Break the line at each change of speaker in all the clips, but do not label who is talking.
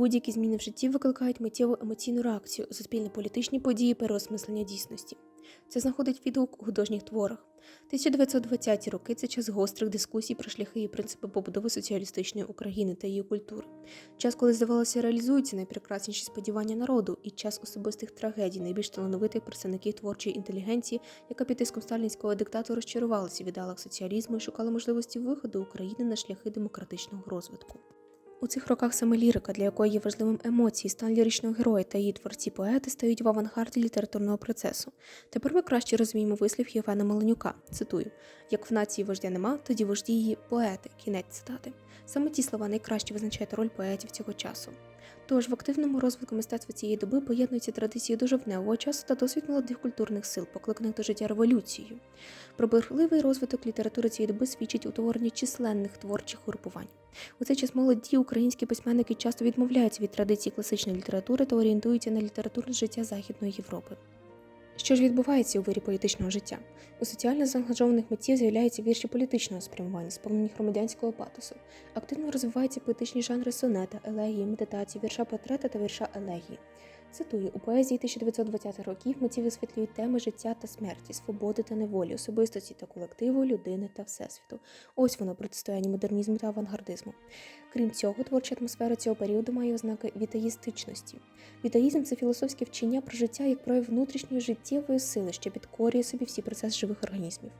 Будь-які зміни в житті викликають миттєву емоційну реакцію, суспільно-політичні події, переосмислення дійсності. Це знаходить відгук у художніх творах. 1920-ті роки це час гострих дискусій про шляхи і принципи побудови соціалістичної України та її культури. Час, коли здавалося, реалізуються найпрекрасніші сподівання народу, і час особистих трагедій, найбільш талановитих представників творчої інтелігенції, яка під тиском сталінського диктату розчарувалася в ідеалах соціалізму і шукала можливості виходу України на шляхи демократичного розвитку. У цих роках саме лірика, для якої є важливим емоції, стан ліричного героя та її творці-поети стають в авангарді літературного процесу. Тепер ми краще розуміємо вислів Євгена Маленюка. Цитую: як в нації вождя нема, тоді вожді її поети. Кінець цитати. Саме ті слова найкраще визначають роль поетів цього часу. Тож в активному розвитку мистецтва цієї доби поєднуються традиції доживневого часу та досвід молодих культурних сил, покликаних до життя революцією. Про бурхливий розвиток літератури цієї доби свідчить утворення численних творчих групувань. У цей час молоді українські письменники часто відмовляються від традицій класичної літератури та орієнтуються на літературне життя Західної Європи. Що ж відбувається у вирі політичного життя? У соціально заангажованих митців з'являються вірші політичного спрямування, сповнені громадянського патосу. Активно розвиваються поетичні жанри сонета, елегії, медитації, вірша портрета та вірша елегії. Цитую, у поезії 1920-х років митці висвітлюють теми життя та смерті, свободи та неволі, особистості та колективу, людини та всесвіту. Ось воно протистояння модернізму та авангардизму. Крім цього, творча атмосфера цього періоду має ознаки вітаїстичності. Вітаїзм це філософське вчення про життя як прояв внутрішньої життєвої сили, що підкорює собі всі процеси живих організмів.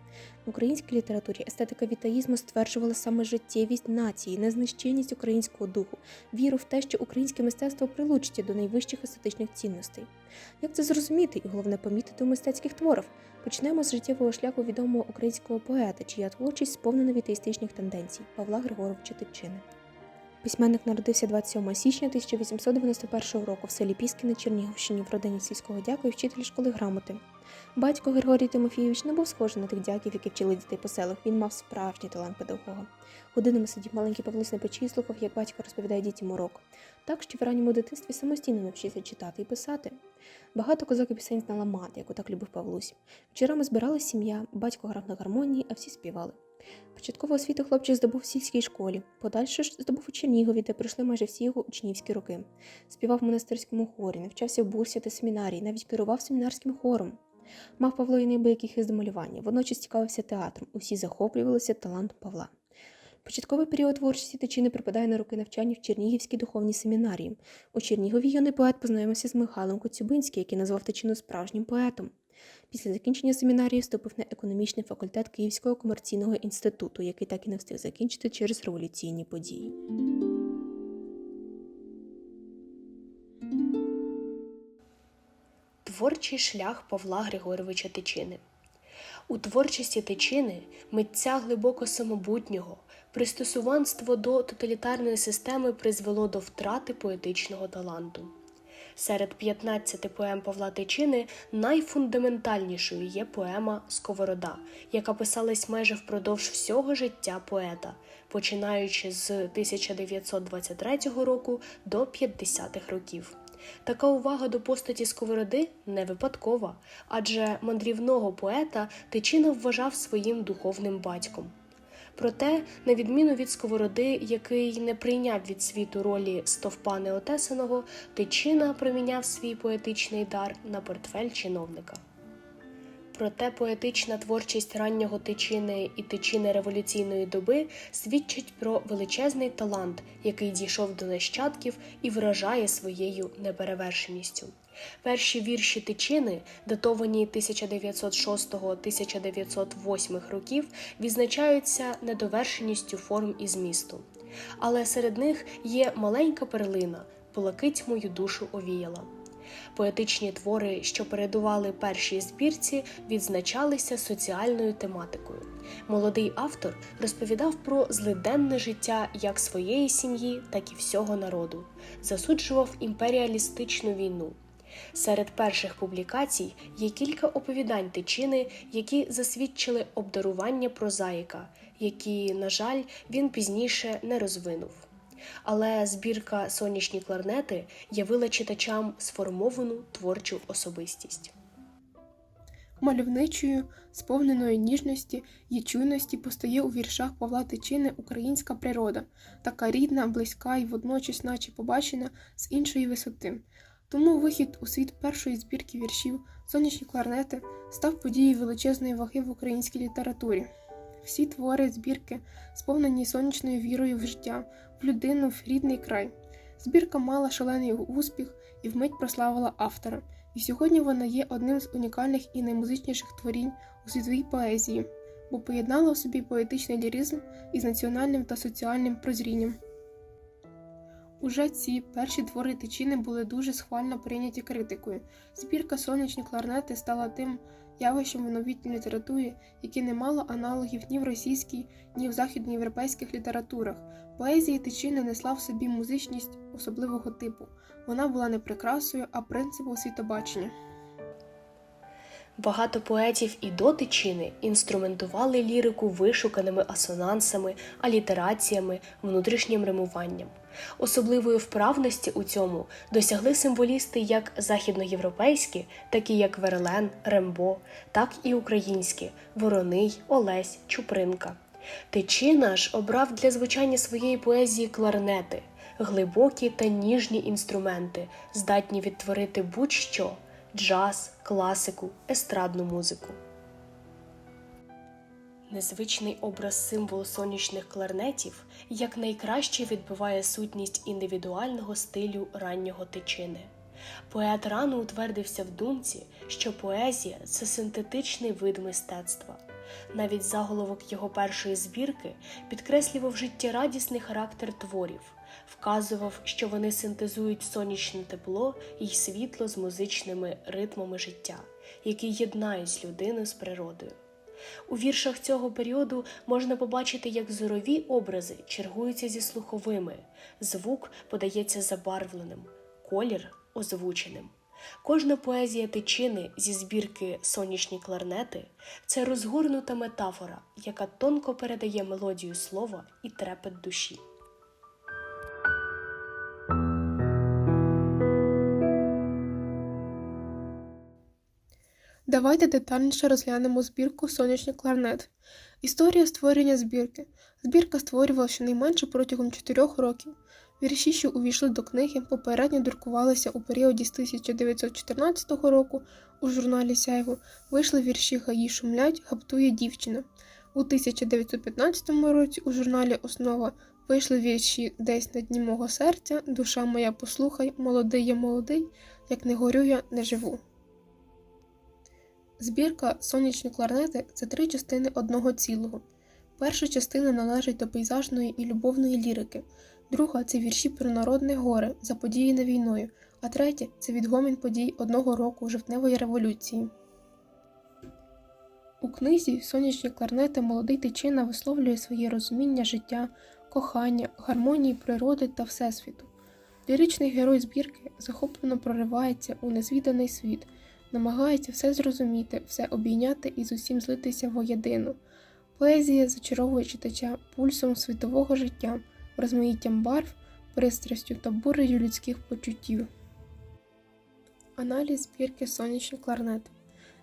В українській літературі естетика вітаїзму стверджувала саме життєвість нації, незнищенність українського духу, віру в те, що українське мистецтво прилучиться до найвищих естетичних цінностей. Як це зрозуміти і головне помітити у мистецьких творах? Почнемо з життєвого шляху відомого українського поета, чия творчість сповнена вітаїстичних тенденцій Павла Григоровича Тичини. Письменник народився 27 січня 1891 року в селі Піски на Чернігівщині в родині сільського дяка і вчитель школи грамоти. Батько Григорій Тимофійович не був схожий на тих дяків, які вчили дітей по селах. Він мав справжній талант педагога. Годинами сидів маленький Павлусь на печі і слухав, як батько розповідає дітям урок. Так, що в ранньому дитинстві самостійно навчився читати і писати. Багато козак і пісень знала мати, яку так любив Павлусь. Вечорами збиралась сім'я, батько грав на гармонії, а всі співали. Початкову освіту хлопчик здобув в сільській школі, подальше здобув у Чернігові, де пройшли майже всі його учнівські роки. Співав в монастирському хорі, навчався в бурсі та семінарії, навіть керував семінарським хором. Мав Павло і неабиякий хист до малювання, водночас цікавився театром, усі захоплювалися талантом Павла. Початковий період творчості Тичини припадає на роки навчання в Чернігівській духовній семінарії. У Чернігові юний поет познайомився з Михайлом Коцюбинським, який назвав Тичину справжнім поетом. Після закінчення семінарії вступив на економічний факультет Київського комерційного інституту, який так і не встиг закінчити через революційні події.
Творчий шлях Павла Григоровича Тичини. У творчості Тичини митця глибоко самобутнього, пристосуванство до тоталітарної системи призвело до втрати поетичного таланту. Серед 15 поем Павла Тичини найфундаментальнішою є поема Сковорода, яка писалась майже впродовж всього життя поета, починаючи з 1923 року до 50-х років. Така увага до постаті Сковороди не випадкова, адже мандрівного поета Тичина вважав своїм духовним батьком. Проте, на відміну від Сковороди, який не прийняв від світу ролі стовпа неотесаного, Тичина проміняв свій поетичний дар на портфель чиновника. Проте поетична творчість раннього тичини і тичини революційної доби свідчить про величезний талант, який дійшов до нащадків і вражає своєю неперевершеністю. Перші вірші тичини, датовані 1906-1908 років, відзначаються недовершеністю форм і змісту. Але серед них є маленька перлина Полакить мою душу овіяла. Поетичні твори, що передували першій збірці, відзначалися соціальною тематикою. Молодий автор розповідав про злиденне життя як своєї сім'ї, так і всього народу, засуджував імперіалістичну війну. Серед перших публікацій є кілька оповідань тичини, які засвідчили обдарування прозаїка, які, на жаль, він пізніше не розвинув але збірка Сонячні кларнети явила читачам сформовану творчу особистість.
Мальовничою, сповненою ніжності й чуйності постає у віршах Павла Тичини українська природа, така рідна, близька і водночас, наче побачена з іншої висоти. Тому вихід у світ першої збірки віршів Сонячні кларнети став подією величезної ваги в українській літературі. Всі твори збірки сповнені сонячною вірою в життя, в людину, в рідний край. Збірка мала шалений успіх і вмить прославила автора. І сьогодні вона є одним з унікальних і наймузичніших творінь у світовій поезії, бо поєднала в собі поетичний ліризм із національним та соціальним прозрінням. Уже ці перші твори тичини були дуже схвально прийняті критикою. Збірка сонячні кларнети стала тим явищем в новітній літературі, яке не мало аналогів ні в російській, ні в західноєвропейських літературах. Поезія тичини несла в собі музичність особливого типу. Вона була не прикрасою, а принципом світобачення.
Багато поетів і до тичини інструментували лірику вишуканими асонансами, алітераціями, внутрішнім римуванням. Особливої вправності у цьому досягли символісти як західноєвропейські, такі як Верлен, Рембо, так і українські Вороний, Олесь, Чупринка. Тичина ж обрав для звучання своєї поезії кларнети, глибокі та ніжні інструменти, здатні відтворити будь-що джаз, класику, естрадну музику. Незвичний образ символу сонячних кларнетів якнайкраще відбиває сутність індивідуального стилю раннього тичини. Поет рано утвердився в думці, що поезія це синтетичний вид мистецтва. Навіть заголовок його першої збірки підкреслював життєрадісний характер творів, вказував, що вони синтезують сонячне тепло і світло з музичними ритмами життя, які єднають людину з природою. У віршах цього періоду можна побачити, як зорові образи чергуються зі слуховими, звук подається забарвленим, колір озвученим. Кожна поезія тичини зі збірки Сонячні кларнети це розгорнута метафора, яка тонко передає мелодію слова і трепет душі.
Давайте детальніше розглянемо збірку Сонячний кларнет. Історія створення збірки. Збірка створювалася щонайменше протягом 4 років. Вірші, що увійшли до книги, попередньо друкувалися у періоді з 1914 року у журналі Сяйво. Вийшли вірші Гаї шумлять, гаптує дівчина. У 1915 році у журналі Основа вийшли вірші Десь на дні мого серця, Душа моя послухай, молодий я молодий, як не горю я, не живу. Збірка Сонячні кларнети це три частини одного цілого. Перша частина належить до пейзажної і любовної лірики, друга це вірші про народне горе, заподіяне війною, а третя це відгомін подій одного року жовтневої революції. У книзі Сонячні кларнети молодий тичина висловлює своє розуміння життя, кохання, гармонії природи та Всесвіту. Ліричний герой збірки захоплено проривається у незвіданий світ намагається все зрозуміти, все обійняти і з усім злитися воєдину. Поезія зачаровує читача пульсом світового життя, розмаїттям барв, пристрастю та бурею людських почуттів. Аналіз збірки Сонячні кларнети.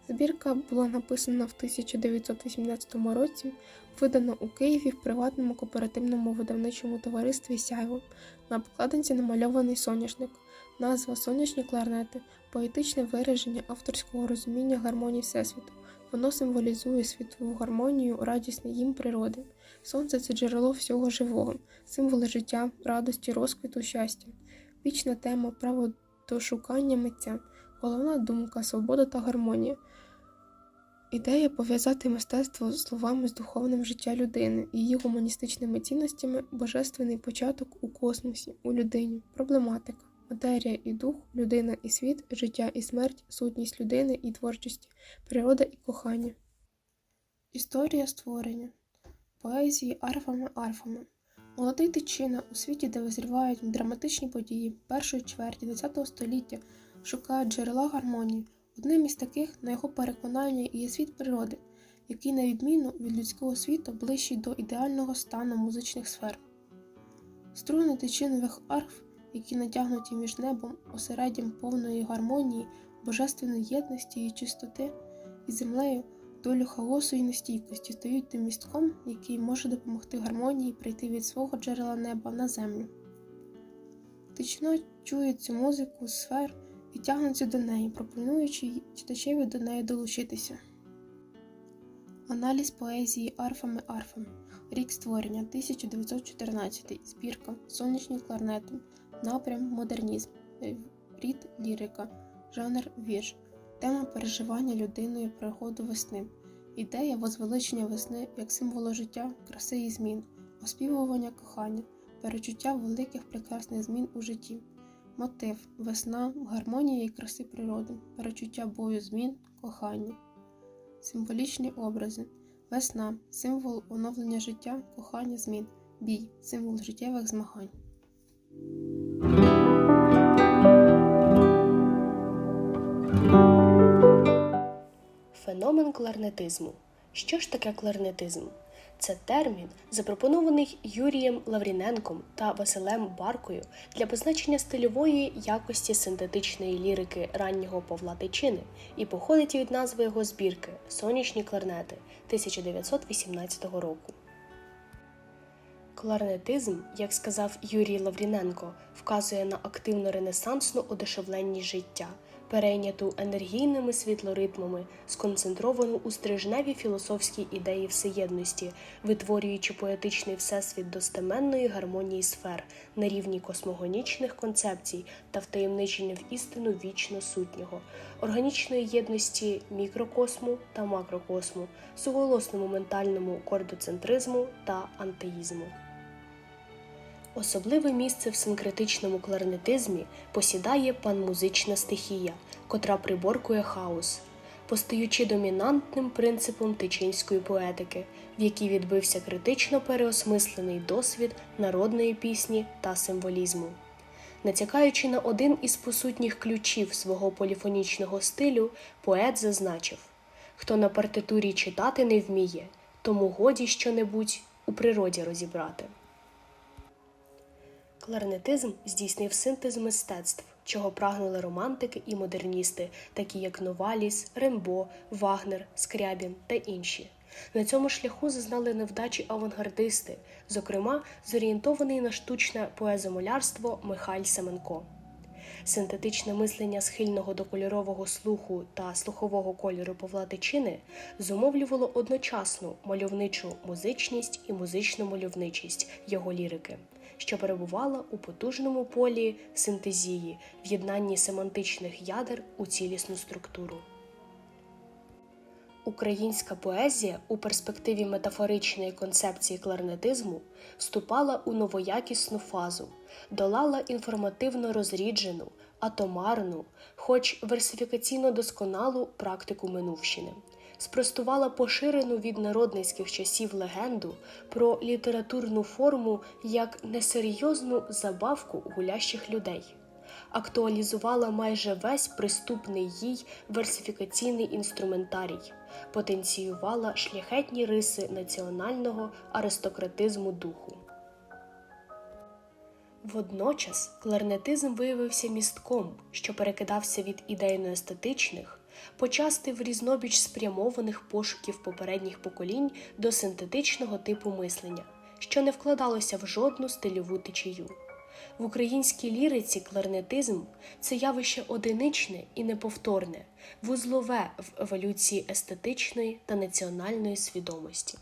Збірка була написана в 1918 році, видана у Києві в приватному кооперативному видавничому товаристві Сяйво. На обкладинці намальований соняшник. Назва Сонячні кларнети поетичне вираження авторського розуміння гармонії Всесвіту. Воно символізує світову гармонію, радісний їм природи. Сонце це джерело всього живого, символ життя, радості, розквіту, щастя. Вічна тема право до шукання митця, головна думка, свобода та гармонія. Ідея пов'язати мистецтво словами з духовним життя людини її гуманістичними цінностями божественний початок у космосі, у людині, проблематика. Матерія і дух, людина і світ, життя і смерть, сутність людини і творчості, природа і кохання. Історія створення поезії арфами арфами. Молодий тичина у світі, де визрівають драматичні події першої чверті ХХ століття, шукають джерела гармонії. Одним із таких, на його переконання, є світ природи, який, на відміну від людського світу, ближчий до ідеального стану музичних сфер. Струни тичинових арф які натягнуті між небом, осереддям повної гармонії, божественної єдності і чистоти, і землею долю хаосу і нестійкості стають тим містком, який може допомогти гармонії прийти від свого джерела неба на землю. Тичина чує цю музику сфер і тягнеться до неї, пропонуючи читачеві до неї долучитися. Аналіз поезії арфами арфами. Рік створення 1914. Збірка Сонячні кларнети. Напрям модернізм. Е, Рід лірика. Жанр вірш. Тема переживання людиною приходу весни. Ідея возвеличення весни як символу життя, краси і змін, оспівування кохання, перечуття великих прекрасних змін у житті. Мотив весна, гармонія і краси природи, перечуття бою змін, кохання. Символічні образи. Весна символ оновлення життя, кохання змін. Бій символ життєвих змагань.
Кларнетизму. Що ж таке кларнетизм? Це термін, запропонований Юрієм Лавріненком та Василем Баркою для позначення стильової якості синтетичної лірики раннього Павла Тичини і походить від назви його збірки Сонячні кларнети 1918 року. Кларнетизм, як сказав Юрій Лавріненко, вказує на активно ренесансну одешевленність життя, перейняту енергійними світлоритмами, сконцентровану у стрижневій філософській ідеї всеєдності, витворюючи поетичний всесвіт достеменної гармонії сфер на рівні космогонічних концепцій та втаємничення в істину вічно сутнього, органічної єдності мікрокосму та макрокосму, суголосному ментальному кордоцентризму та антеїзму. Особливе місце в синкретичному кларнетизмі посідає панмузична стихія, котра приборкує хаос, постаючи домінантним принципом тичинської поетики, в якій відбився критично переосмислений досвід народної пісні та символізму. Натякаючи на один із посутніх ключів свого поліфонічного стилю, поет зазначив: хто на партитурі читати не вміє, тому годі щонебудь у природі розібрати. Кларнетизм здійснив синтез мистецтв, чого прагнули романтики і модерністи, такі як Новаліс, Рембо, Вагнер, Скрябін та інші. На цьому шляху зазнали невдачі авангардисти, зокрема, зорієнтований на штучне поезомолярство Михайль Семенко. Синтетичне мислення схильного до кольорового слуху та слухового кольору Павла Тичини зумовлювало одночасну мальовничу музичність і музичну мальовничість його лірики, що перебувала у потужному полі синтезії, в єднанні семантичних ядер у цілісну структуру. Українська поезія у перспективі метафоричної концепції кларнетизму вступала у новоякісну фазу, долала інформативно розріджену, атомарну, хоч версифікаційно досконалу практику минувщини, спростувала поширену від народницьких часів легенду про літературну форму як несерйозну забавку гулящих людей актуалізувала майже весь приступний їй версифікаційний інструментарій, потенціювала шляхетні риси національного аристократизму духу. Водночас кларнетизм виявився містком, що перекидався від ідейно-естетичних, почасти в різнобіч спрямованих пошуків попередніх поколінь до синтетичного типу мислення, що не вкладалося в жодну стильову течію. В українській ліриці кларнетизм це явище одиничне і неповторне, вузлове в еволюції естетичної та національної свідомості.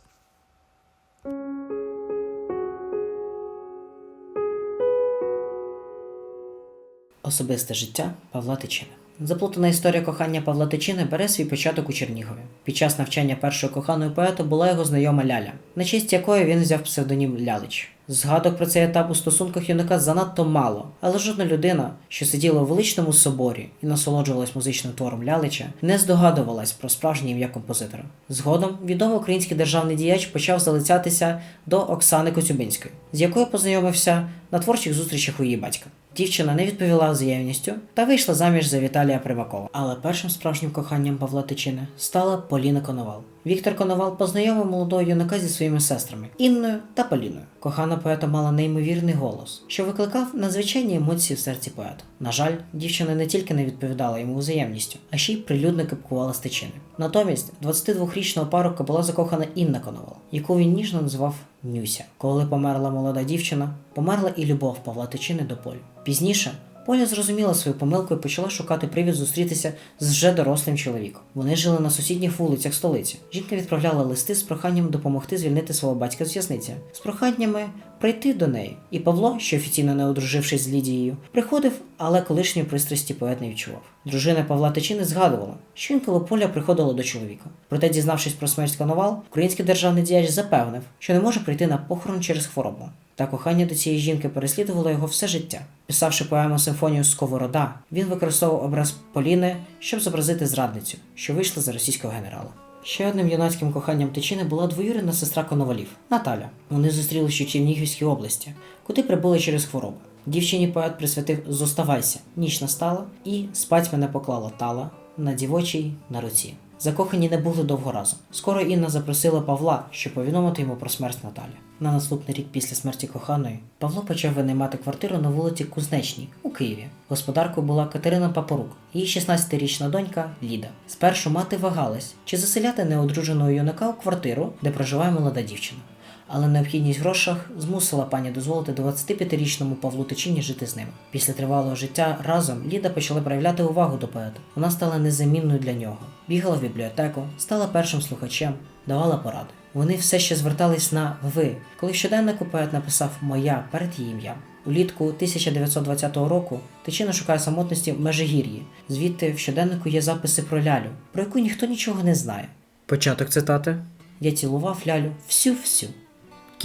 Особисте життя Павла Тичини. Заплутана історія кохання Павла Тичини бере свій початок у Чернігові. Під час навчання першої коханої поета була його знайома Ляля, на честь якої він взяв псевдонім Лялич. Згадок про цей етап у стосунках юнака занадто мало, але жодна людина, що сиділа у величному соборі і насолоджувалась музичним твором Лялича, не здогадувалась про справжнє ім'я композитора. Згодом відомий український державний діяч почав залицятися до Оксани Коцюбинської, з якою познайомився на творчих зустрічах у її батька. Дівчина не відповіла з взаємністю та вийшла заміж за Віталія Примакова. Але першим справжнім коханням Павла Тичини стала Поліна Коновал, Віктор Коновал познайомив молодого юнака зі своїми сестрами Інною та Поліною. Кохана поета мала неймовірний голос, що викликав надзвичайні емоції в серці поета. На жаль, дівчина не тільки не відповідала йому взаємністю, а ще й прилюдно кипкувала з тичини. Натомість 22-річного парубка була закохана Інна Коновал, яку він ніжно називав Нюся. Коли померла молода дівчина, померла і любов Павла Тичини до Полі. Пізніше Поля зрозуміла свою помилку і почала шукати привід зустрітися з вже дорослим чоловіком. Вони жили на сусідніх вулицях столиці. Жінка відправляла листи з проханням допомогти звільнити свого батька з в'язниці, з проханнями прийти до неї. І Павло, що офіційно не одружившись з Лідією, приходив, але колишньої пристрасті поет не відчував. Дружина Павла Тичини згадувала, що він коло поля приходила до чоловіка. Проте, дізнавшись про смерть Коновал, український державний діяч запевнив, що не може прийти на похорон через хворобу. Та кохання до цієї жінки переслідувало його все життя. Писавши поему симфонію Сковорода, він використовував образ Поліни, щоб зобразити зрадницю, що вийшла за російського генерала. Ще одним юнацьким коханням Тичини була двоюрідна сестра Коновалів Наталя. Вони зустрілися у Чернігівській області, куди прибули через хворобу. Дівчині поет присвятив Зоставайся, ніч настала, і спать мене поклала тала на дівочій на руці. Закохані не були довго разом. Скоро Інна запросила Павла, щоб повідомити йому про смерть Наталі. На наступний рік після смерті коханої Павло почав винаймати квартиру на вулиці Кузнечній у Києві. Господаркою була Катерина Папорук, її 16-річна донька Ліда. Спершу мати вагалась, чи заселяти неодруженого юнака у квартиру, де проживає молода дівчина. Але необхідність в грошах змусила пані дозволити 25-річному Павлу Тичині жити з ними. Після тривалого життя разом Ліда почала проявляти увагу до поета. Вона стала незамінною для нього. Бігала в бібліотеку, стала першим слухачем, давала поради. Вони все ще звертались на ви, коли щоденнику поет написав Моя перед її ім'ям. Улітку 1920 року Тичина шукає самотності в Межигір'ї. Звідти в щоденнику є записи про лялю, про яку ніхто нічого не знає. Початок цитати. Я цілував лялю всю-всю.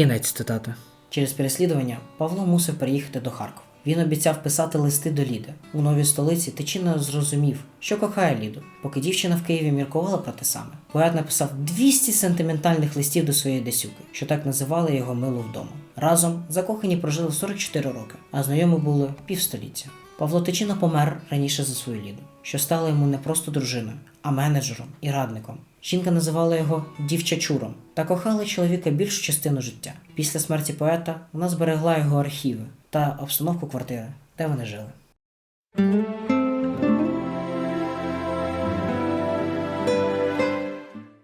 Кінець цитати. Через переслідування Павло мусив переїхати до Харкова. Він обіцяв писати листи до Ліди. У новій столиці Тичина зрозумів, що кохає Ліду, поки дівчина в Києві міркувала про те саме. Поет написав 200 сентиментальних листів до своєї Десюки, що так називали його милу вдома. Разом закохані прожили 44 роки, а знайомі були півстоліття. Павло Тичина помер раніше за свою Ліду, що стала йому не просто дружиною, а менеджером і радником. Жінка називала його дівчачуром та кохала чоловіка більшу частину життя. Після смерті поета вона зберегла його архіви та обстановку квартири, де вони жили.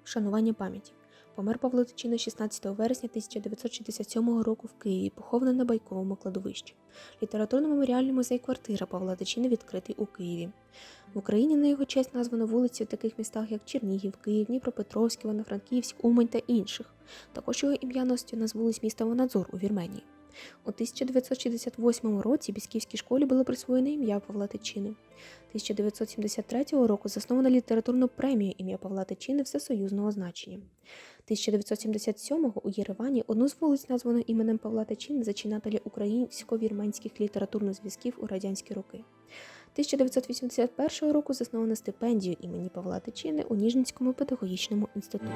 Вшанування пам'яті. Помер Павло Тичина 16 вересня 1967 року в Києві, похований на байковому кладовищі. Літературно-меморіальний музей квартира Павла Тичини відкритий у Києві. В Україні на його честь названо вулиці в таких містах, як Чернігів, Київ, Дніпропетровськ, Івано-Франківськ, Умань та інших. Також його ім'я носить на вулиць міста Ванадзор у Вірменії. У 1968 році Бісківській школі було присвоєне ім'я Павла Тичини. 1973 року засновано літературну премію ім'я Павла Тичини всесоюзного значення. 1977-го у Єревані одну з вулиць названо іменем Павла Тичини зачинателя українсько-вірменських літературних зв'язків у радянські роки. 1981 року засновано стипендію імені Павла Тичини у Ніжинському педагогічному інституті.